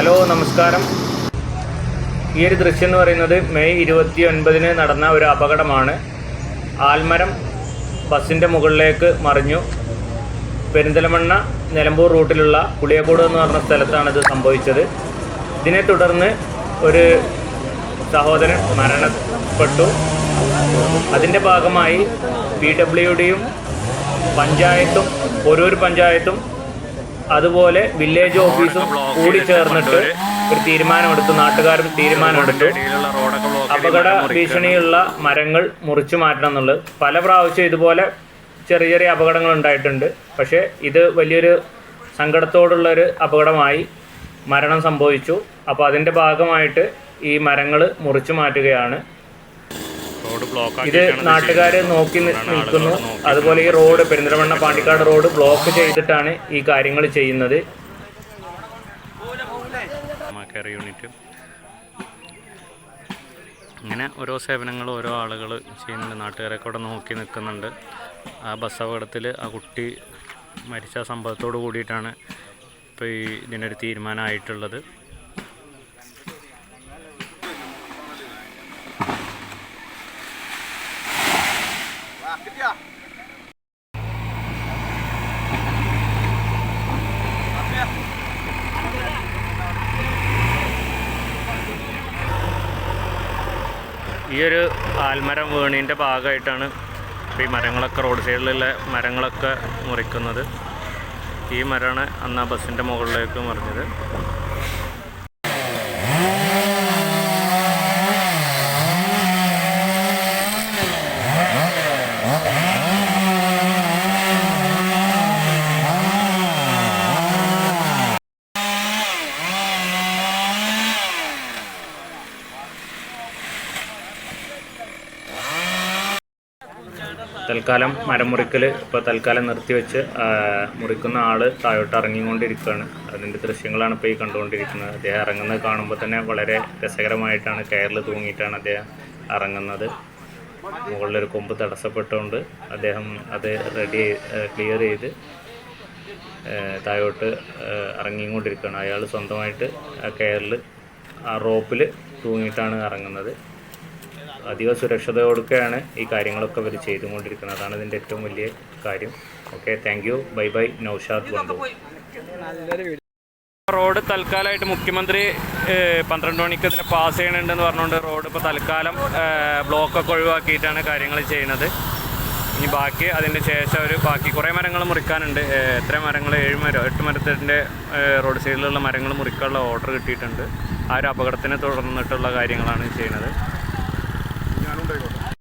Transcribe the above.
Hello നമസ്കാരം. ഈ ഒരു ദൃശ്യം എന്ന് പറയുന്നത് മെയ് ഇരുപത്തി ഒൻപതിന് നടന്ന ഒരു അപകടമാണ്. ആൽമരം ബസ്സിന്റെ മുകളിലേക്ക് മറിഞ്ഞു. പെരിന്തലമണ്ണ നിലമ്പൂർ റൂട്ടിലുള്ള പുളിയക്കോട് എന്ന് പറഞ്ഞ സ്ഥലത്താണ് ഇത് സംഭവിച്ചത്. ഇതിനെ തുടർന്ന് ഒരു സഹോദരൻ മരണപ്പെട്ടു. അതിന്റെ ഭാഗമായി പി ഡബ്ല്യുഡിയും പഞ്ചായത്തും ഒരൂർ പഞ്ചായത്തും അതുപോലെ വില്ലേജ് ഓഫീസും കൂടി ചേർന്നിട്ട് ഒരു തീരുമാനമെടുത്തു. നാട്ടുകാരും തീരുമാനമെടുത്തു അപകട ഭീഷണിയുള്ള മരങ്ങൾ മുറിച്ചു മാറ്റണം എന്നുള്ളത്. പല പ്രാവശ്യം ഇതുപോലെ ചെറിയ ചെറിയ അപകടങ്ങൾ ഉണ്ടായിട്ടുണ്ട്. പക്ഷേ ഇത് വലിയൊരു സങ്കടത്തോടുള്ള ഒരു അപകടമായി മരണം സംഭവിച്ചു. അപ്പോൾ അതിന്റെ ഭാഗമായിട്ട് ഈ മരങ്ങൾ മുറിച്ചു മാറ്റുകയാണ്. ഇത് നാട്ടുകാർ നോക്കി നിൽക്കുന്നു. അതുപോലെ ഈ road Perinthalmanna Pandikkad road block ചെയ്തിട്ടാണ് ഈ കാര്യങ്ങൾ ചെയ്യുന്നത്. യൂണിറ്റ് ഇങ്ങനെ ഓരോ സേവനങ്ങൾ ഓരോ ആളുകൾ ചെയ്യുന്നുണ്ട്. നാട്ടുകാരൊക്കെ കൂടെ നോക്കി നിൽക്കുന്നുണ്ട്. ആ ബസ് അപകടത്തിൽ ആ കുട്ടി മരിച്ച സംഭവത്തോട് കൂടിയിട്ടാണ് ഇപ്പോൾ ഈ ഇതിനൊരു തീരുമാനമായിട്ടുള്ളത്. ഈ ഒരു ആൽമരം വീണിന്റെ ഭാഗമായിട്ടാണ് ഇപ്പോൾ ഈ മരങ്ങളൊക്കെ റോഡ് സൈഡിലുള്ള മരങ്ങളൊക്കെ മുറിക്കുന്നത്. ഈ മരമാണ് അന്ന് ആ ബസ്സിന്റെ മുകളിലേക്ക് മറിഞ്ഞത്. തൽക്കാലം മരം മുറിക്കൽ ഇപ്പോൾ തൽക്കാലം നിർത്തിവെച്ച് മുറിക്കുന്ന ആൾ താഴോട്ട് ഇറങ്ങിക്കൊണ്ടിരിക്കുകയാണ് അതിന്റെ ദൃശ്യങ്ങളാണ് ഇപ്പോൾ ഈ കണ്ടുകൊണ്ടിരിക്കുന്നത്. അദ്ദേഹം ഇറങ്ങുന്നത് കാണുമ്പോൾ തന്നെ വളരെ രസകരമായിട്ടാണ് കയറിൽ തൂങ്ങിയിട്ടാണ് അദ്ദേഹം ഇറങ്ങുന്നത്. മുകളിലൊരു കൊമ്പ് തടസ്സപ്പെട്ടുകൊണ്ട് അദ്ദേഹം അത് റെഡി ക്ലിയർ ചെയ്ത് താഴോട്ട് ഇറങ്ങിക്കൊണ്ടിരിക്കുകയാണ് അയാൾ സ്വന്തമായിട്ട് ആ കയറിൽ ആ റോപ്പിൽ തൂങ്ങിയിട്ടാണ് ഇറങ്ങുന്നത്. അധിക സുരക്ഷതയോടൊക്കെയാണ് ഈ കാര്യങ്ങളൊക്കെ അവർ ചെയ്തുകൊണ്ടിരിക്കുന്നത്. അതാണ് ഇതിന്റെ ഏറ്റവും വലിയ കാര്യം. Okay thank you bye bye Noushad ബന്ധു റോഡ് തൽക്കാലമായിട്ട് മുഖ്യമന്ത്രി പന്ത്രണ്ട് മണിക്ക് ഇതിനെ പാസ് ചെയ്യണുണ്ടെന്ന് പറഞ്ഞുകൊണ്ട് റോഡ് ഇപ്പോൾ തൽക്കാലം ബ്ലോക്കൊക്കെ ഒഴിവാക്കിയിട്ടാണ് കാര്യങ്ങൾ ചെയ്യുന്നത്. ഇനി ബാക്കി അതിന് ശേഷം ഒരു ബാക്കി കുറേ മരങ്ങൾ മുറിക്കാനുണ്ട്. എത്ര മരങ്ങൾ? ഏഴ് മരം എട്ട് മരത്തിന്റെ റോഡ് സൈഡിലുള്ള മരങ്ങൾ മുറിക്കാനുള്ള ഓർഡർ കിട്ടിയിട്ടുണ്ട്. ആ ഒരു അപകടത്തിനെ തുടർന്നിട്ടുള്ള കാര്യങ്ങളാണ് ചെയ്യുന്നത്.